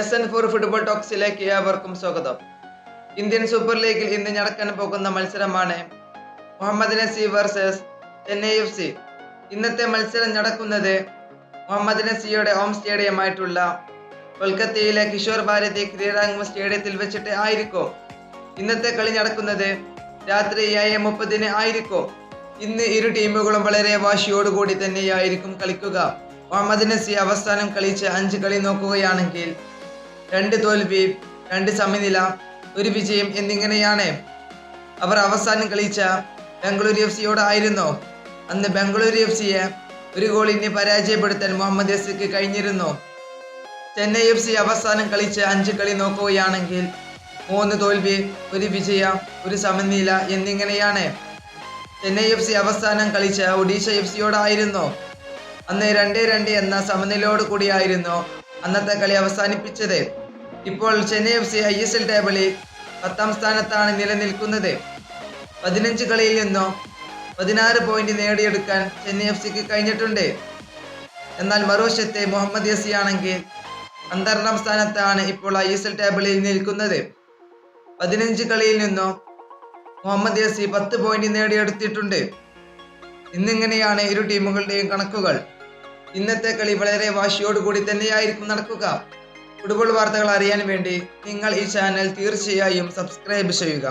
S N four football ടോക്സിലേക്ക് ഏവർക്കും സ്വാഗതം. ഇന്ത്യൻ സൂപ്പർ ലീഗിൽ ഇന്ന് നടക്കാൻ പോകുന്ന മത്സരമാണ് Mohammedan SC versus Chennai F C ഇന്നത്തെ മത്സരം നടക്കുന്നത് മുഹമ്മദ് നസിയുടെ ഹോം സ്റ്റേഡിയമായിട്ടുള്ള കൊൽക്കത്തയിലെ കിഷോർ ഭാരതി ക്രീഡാംഗം സ്റ്റേഡിയത്തിൽ വെച്ചിട്ട് ആയിരിക്കും. ഇന്നത്തെ കളി നടക്കുന്നത് രാത്രി ഏഴ് മുപ്പതിന് ആയിരിക്കും. ഇന്ന് ഇരു ടീമുകളും വളരെ വാശിയോടുകൂടി തന്നെയായിരിക്കും കളിക്കുക. മുഹമ്മദ് നസി അവസാനം കളിച്ച് അഞ്ച് കളി നോക്കുകയാണെങ്കിൽ രണ്ട് തോൽവി രണ്ട് സമനില ഒരു വിജയം എന്നിങ്ങനെയാണ് അവർ അവസാനം കളിച്ച ബംഗളൂരു എഫ് സിയോടായിരുന്നു അന്ന് ബംഗളൂരു എഫ് സിയെ ഒരു ഗോളിന് പരാജയപ്പെടുത്താൻ മുഹമ്മദ് യസിക്ക് കഴിഞ്ഞിരുന്നു. ചെന്നൈ എഫ് സി അവസാനം കളിച്ച അഞ്ച് കളി നോക്കുകയാണെങ്കിൽ മൂന്ന് തോൽവി ഒരു വിജയം ഒരു സമനില എന്നിങ്ങനെയാണ്. ചെന്നൈ എഫ് സി അവസാനം കളിച്ച ഒഡീഷ എഫ് സിയോടായിരുന്നു അന്ന് രണ്ട് രണ്ട് എന്ന സമനിലയോട് കൂടിയായിരുന്നു അന്നത്തെ കളി അവസാനിപ്പിച്ചത്. ഇപ്പോൾ Chennai F C I S L ടേബിളിൽ പത്താം സ്ഥാനത്താണ് നിലനിൽക്കുന്നത്. പതിനഞ്ച് കളിയിൽ നിന്നോ പതിനാറ് പോയിന്റ് നേടിയെടുക്കാൻ ചെന്നൈ എഫ് സിക്ക് കഴിഞ്ഞിട്ടുണ്ട്. എന്നാൽ മറുവശത്തെ മുഹമ്മദ് യസി ആണെങ്കിൽ പന്ത്രണ്ടാം സ്ഥാനത്താണ് ഇപ്പോൾ ഐ എസ് എൽ ടേബിളിൽ നിൽക്കുന്നത്. പതിനഞ്ച് കളിയിൽ നിന്നോ മുഹമ്മദ് യസി പത്ത് പോയിന്റ് നേടിയെടുത്തിട്ടുണ്ട്. ഇന്നിങ്ങനെയാണ് ഇരു ടീമുകളുടെയും കണക്കുകൾ. ഇന്നത്തെ കളി വളരെ വാശിയോടുകൂടി തന്നെയായിരിക്കും നടക്കുക. ഫുട്ബോൾ വാർത്തകൾ അറിയാൻ വേണ്ടി നിങ്ങൾ ഈ ചാനൽ തീർച്ചയായും സബ്സ്ക്രൈബ് ചെയ്യുക.